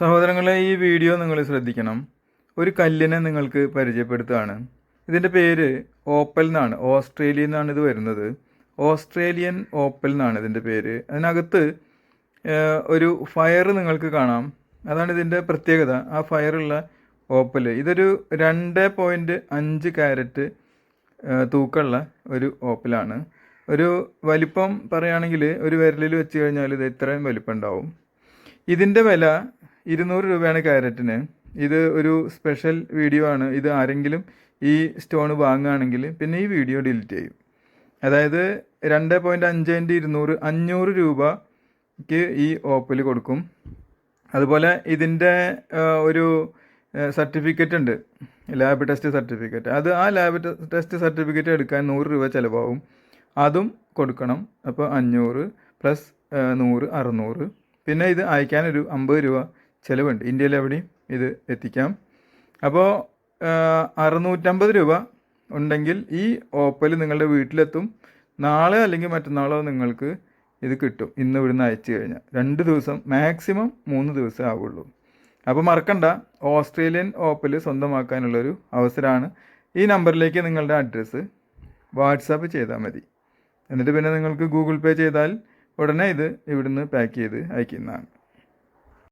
സഹോദരങ്ങളെ ഈ വീഡിയോ നിങ്ങൾ ശ്രദ്ധിക്കണം. ഒരു കല്ലിനെ നിങ്ങൾക്ക് പരിചയപ്പെടുത്തുകയാണ്. ഇതിന്റെ പേര് ഓപ്പൽ എന്നാണ്. ഓസ്ട്രേലിയയിൽ നിന്നാണ് ഇത് വരുന്നത്. ഓസ്ട്രേലിയൻ ഓപ്പൽ എന്നാണ് ഇതിന്റെ പേര്. അതിനകത്ത് ഒരു ഫയർ നിങ്ങൾക്ക് കാണാം. അതാണ് ഇതിന്റെ പ്രത്യേകത. ആ ഫയറുള്ള ഓപ്പൽ ഇതൊരു രണ്ട് പോയിന്റ് അഞ്ച് ക്യാരറ്റ് തൂക്കമുള്ള ഒരു ഓപ്പലാണ്. ഒരു വലിപ്പം പറയുകയാണെങ്കിൽ ഒരു വിരലിൽ വെച്ച് കഴിഞ്ഞാൽ ഇത് ഇത്രയും വലിപ്പം ഉണ്ടാവും. ഇതിന്റെ വില ഇരുന്നൂറ് രൂപയാണ് ക്യാരറ്റിന് ഇത് ഒരു സ്പെഷ്യൽ വീഡിയോ ആണ്. ഇത് ആരെങ്കിലും ഈ സ്റ്റോൺ വാങ്ങുകയാണെങ്കിൽ പിന്നെ ഈ വീഡിയോ ഡിലീറ്റ് ചെയ്യും. അതായത് രണ്ട് പോയിന്റ് അഞ്ചിന്റെ ഇരുന്നൂറ് അഞ്ഞൂറ് രൂപയ്ക്ക് ഈ ഓപ്പിൽ കൊടുക്കും. അതുപോലെ ഇതിന്റെ ഒരു സർട്ടിഫിക്കറ്റ് ഉണ്ട്. Lab test certificate. അത് ആ ലാബ് ടെസ്റ്റ് സർട്ടിഫിക്കറ്റ് എടുക്കാൻ നൂറ് രൂപ ചിലവാകും. അതും കൊടുക്കണം. അപ്പോൾ അഞ്ഞൂറ് പ്ലസ് നൂറ് അറുന്നൂറ്. പിന്നെ ഇത് അയക്കാനൊരു അമ്പത് രൂപ ചിലവുണ്ട്. ഇന്ത്യയിൽ എവിടെയും ഇത് എത്തിക്കാം. അപ്പോൾ അറുന്നൂറ്റമ്പത് രൂപ ഉണ്ടെങ്കിൽ ഈ ഓപ്പൽ നിങ്ങളുടെ വീട്ടിലെത്തും. നാളെ അല്ലെങ്കിൽ മറ്റന്നാളോ നിങ്ങൾക്ക് ഇത് കിട്ടും. ഇന്ന് ഇവിടുന്ന് അയച്ചു കഴിഞ്ഞാൽ. രണ്ട് ദിവസം മാക്സിമം മൂന്ന് ദിവസം ആവുള്ളൂ. അപ്പോൾ മറക്കണ്ട. ഓസ്ട്രേലിയൻ ഓപ്പൽ സ്വന്തമാക്കാനുള്ളൊരു അവസരമാണ്. ഈ നമ്പറിലേക്ക് നിങ്ങളുടെ അഡ്രസ്സ് വാട്സാപ്പ് ചെയ്താൽ മതി. എന്നിട്ട് പിന്നെ നിങ്ങൾക്ക് ഗൂഗിൾ പേ ചെയ്താൽ ഉടനെ ഇത് ഇവിടുന്ന് പാക്ക് ചെയ്ത് അയക്കുന്നതാണ്.